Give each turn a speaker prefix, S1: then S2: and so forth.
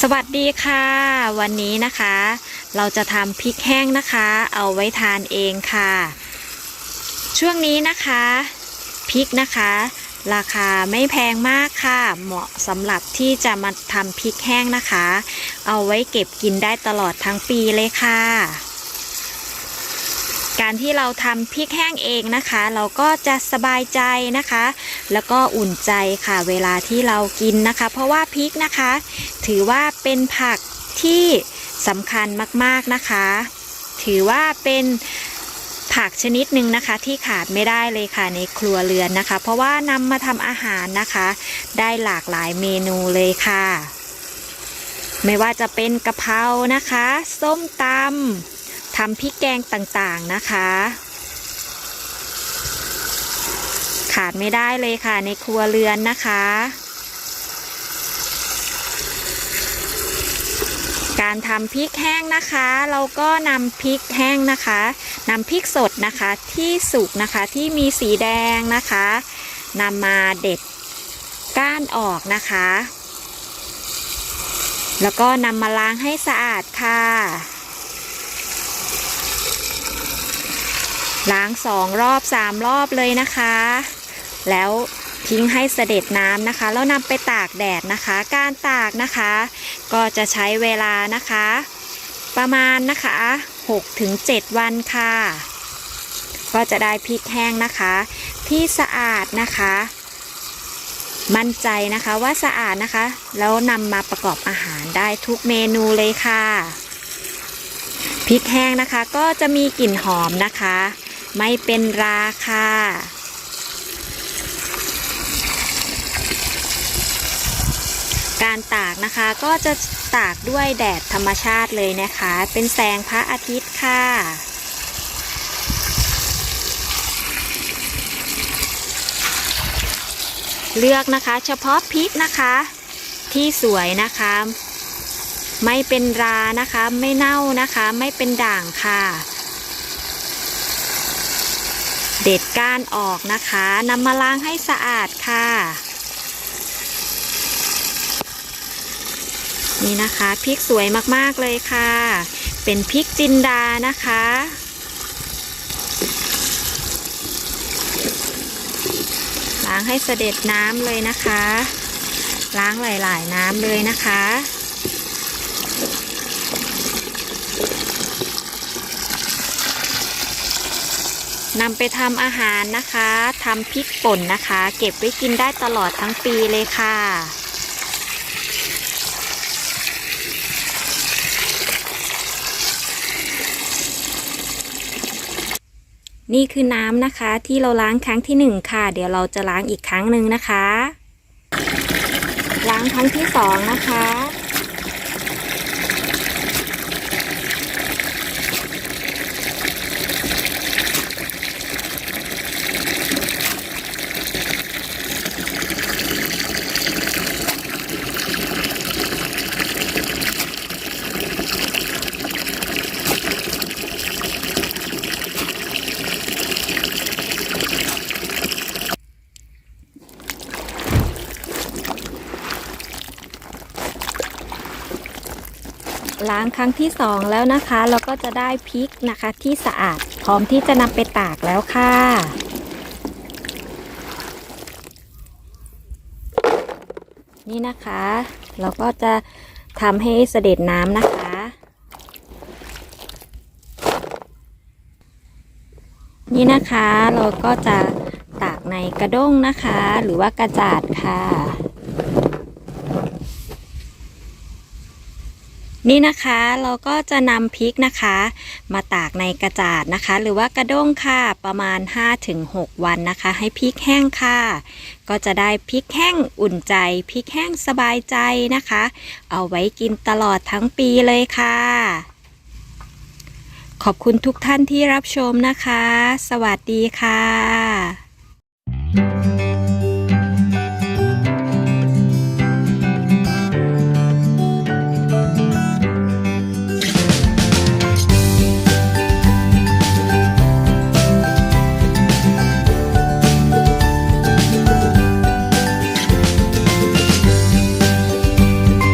S1: สวัสดีค่ะ วันนี้นะคะ เราจะทำพริกแห้งนะคะ เอาไว้ทานเองค่ะ ช่วงนี้นะคะพริกนะคะ ราคาไม่แพงมากค่ะ เหมาะสำหรับที่จะมาทำพริกแห้งนะคะ เอาไว้เก็บกินได้ตลอดทั้งปีเลยค่ะ การที่เราทำพริกแห้งเองนะคะ เราก็จะสบายใจนะคะ แล้วก็อุ่นใจค่ะเวลาที่เรากินนะคะ เพราะว่าพริกนะคะ ถือว่าเป็นผักที่สำคัญมากๆนะคะ ถือว่าเป็นผักชนิดหนึ่งนะคะที่ขาดไม่ได้เลยค่ะในครัวเรือนนะคะ เพราะว่านำมาทำอาหารนะคะ ได้หลากหลายเมนูเลยค่ะ ไม่ว่าจะเป็นกะเพรานะคะ ส้มตำ ทำพริกแกงต่างๆนะคะ ขาดไม่ได้เลยค่ะในครัวเรือนนะคะ การทำพริกแห้งนะคะ เราก็นำพริกแห้งนะคะนำพริกสดนะคะที่สุกนะคะที่มีสีแดงนะคะนำมาเด็ดก้านออกนะคะ แล้วก็นำมาล้างให้สะอาดค่ะ ล้างสองรอบสามรอบเลยนะคะ แล้วทิ้งให้เสด็จน้ำนะคะ แล้วนำไปตากแดดนะคะ การตากนะคะ ก็จะใช้เวลานะคะ ประมาณนะคะ6ถึง7วันค่ะ ก็จะได้พริกแห้งนะคะ ที่สะอาดนะคะ มั่นใจนะคะว่าสะอาดนะคะ แล้วนำมาประกอบอาหารได้ทุกเมนูเลยค่ะพริกแห้งนะคะก็จะมีกลิ่นหอมนะคะ ไม่เป็นราค่ะการตากนะคะก็จะตากด้วยแดดธรรมชาติเลยนะคะ เป็นแสงพระอาทิตย์ค่ะ เลือกนะคะเฉพาะพริกนะคะ ที่สวยนะคะ ไม่เป็นรานะคะ ไม่เน่านะคะ ไม่เป็นด่างค่ะ เด็ดก้านออกนะคะนำมาล้างให้สะอาดค่ะ นี่นะคะพริกสวยมากๆเลยค่ะ เป็นพริกจินดานะคะล้างให้เสด็จน้ำเลยนะคะ ล้างหลาย ๆ น้ำเลยนะคะ นำไปทำอาหารนะคะทำพริกป่นนะคะ เก็บไว้กินได้ตลอดทั้งปีเลยค่ะนี่คือน้ำนะคะที่เราล้างครั้งที่หนึ่งค่ะ เดี๋ยวเราจะล้างอีกครั้งหนึ่งนะคะ ล้างครั้งที่สองนะคะ ล้างครั้งที่สองแล้วนะคะเราก็จะได้พริกนะคะที่สะอาดพร้อมที่จะนำไปตากแล้วค่ะ นี่นะคะ เราก็จะทำให้เสด็จน้ำนะคะ นี่นะคะเราก็จะตากในกระด้งนะคะ หรือว่ากระจาดค่ะ นี่นะคะเราก็จะนำพริกนะคะ มาตากในกระจาดนะคะ หรือว่ากระด้งค่ะประมาณ 5-6 วันนะคะ ให้พริกแห้งค่ะ ก็จะได้พริกแห้งอุ่นใจพริกแห้งสบายใจนะคะ เอาไว้กินตลอดทั้งปีเลยค่ะ ขอบคุณทุกท่านที่รับชมนะคะ สวัสดีค่ะ